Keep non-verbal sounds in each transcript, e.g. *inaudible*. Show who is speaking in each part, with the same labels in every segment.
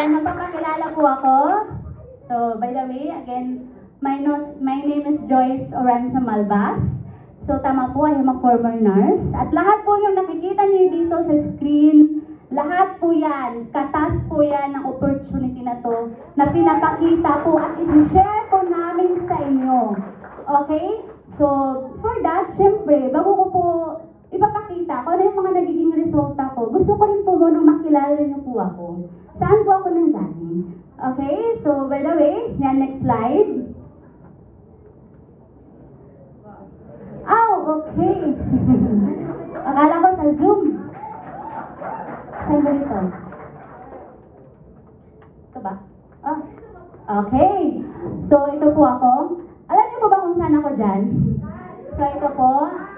Speaker 1: Yan, magpapakilala po ako. So, by the way, again, my, no, my name is Joyce Oranza Malbas. So, tama po, I am a former nurse. At lahat po yung nakikita niyo dito sa screen, lahat po yan, katas po yan ng opportunity na to na pinapakita po at i-share po namin sa inyo. Okay? So, for that, syempre, bago ko po ipapakita kung ano yung mga nagiging resulta ko, gusto ko rin po munang makilala niyo po ako. Saan po ako nanggaling? Okay? So, by the way, yan, next slide. Oh, okay. *laughs* Akala ko sa Zoom. Saan ba ito? Ito ba? Ah, okay. So, ito po ako. Alam niyo po ba kung saan ako dyan? So, ito po.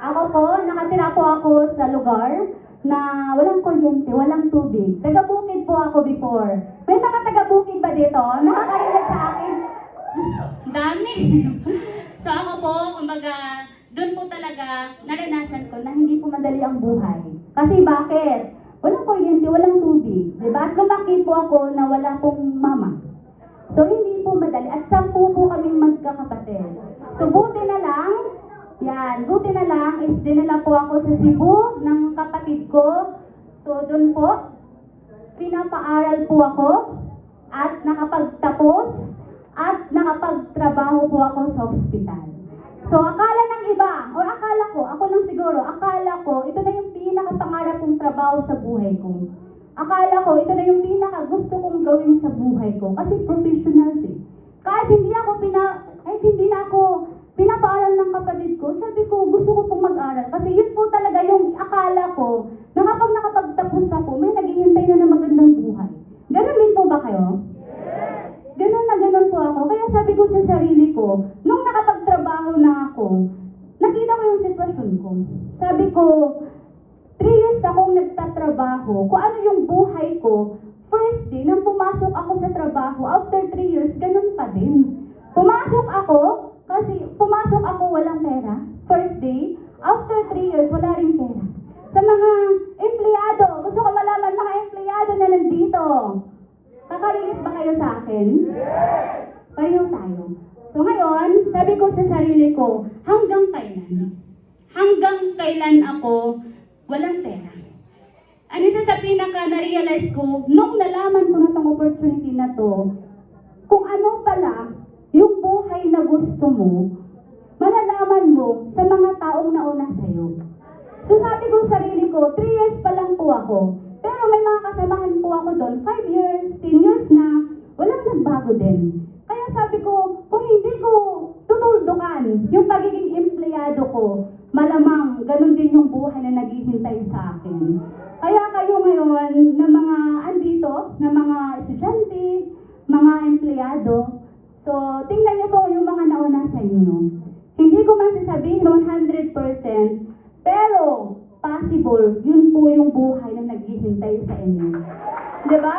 Speaker 1: Ako po, nakatira po ako sa lugar na walang kuryente, walang tubig. Taga-bukid po ako before. May mga taga-bukid ba dito? Nakakarinig sa akin? Dami. *laughs* so, ako po, kumbaga, doon po talaga naranasan ko na hindi po madali ang buhay. Kasi bakit? Walang kuryente, walang tubig. Diba? At lumaki po ako na wala pong mama. So, hindi po madali. At sampu po kaming magkakapatid. So, buti na lang, yan, buti na lang is dinala po ako sa Cebu ng kapatid ko. So, doon po, pinapaaral po ako at nakapagtapos at nakapagtrabaho po ako sa ospital. So, akala ng iba, o akala ko, ako lang siguro, akala ko, ito na yung pinakapangarap kong trabaho sa buhay ko. Akala ko, ito na yung pinaka gusto kong gawin sa buhay ko. Kasi professional eh. Kahit hindi ako pina, kahit hindi na ako ko, nung nakapagtrabaho na ako, nakita ko yung sitwasyon ko. Sabi ko, three years akong nagtatrabaho. Kung ano yung buhay ko, first day, nang pumasok ako sa trabaho, after three years, ganun pa din. Pumasok ako, kasi pumasok ako walang pera. First day, after three years, wala rin pera. Sa mga empleyado, gusto ko malaman mga empleyado na nandito. Kakarilit ba kayo sa akin? Pareho tayo. So ngayon, sabi ko sa sarili ko, hanggang kailan? Hanggang kailan ako walang pera? Ano isa sa pinaka na-realize ko, nung nalaman ko na tong opportunity na to, kung ano pala yung buhay na gusto mo, malalaman mo sa mga taong nauna sa'yo. So sabi ko sa sarili ko, 3 years pa lang po ako. Pero may mga kasamahan po ako doon, 5 years, 10 years na, walang nagbago din. Kaya sabi ko tutuldukan yung pagiging empleyado ko, malamang ganun din yung buhay na naghihintay sa akin. Kaya kayo ngayon, na mga andito, na mga estudyante, mga empleyado, so tingnan niyo po yung mga nauna sa inyo. Hindi ko man sasabihin 100%, pero possible, yun po yung buhay na naghihintay sa inyo. Di ba?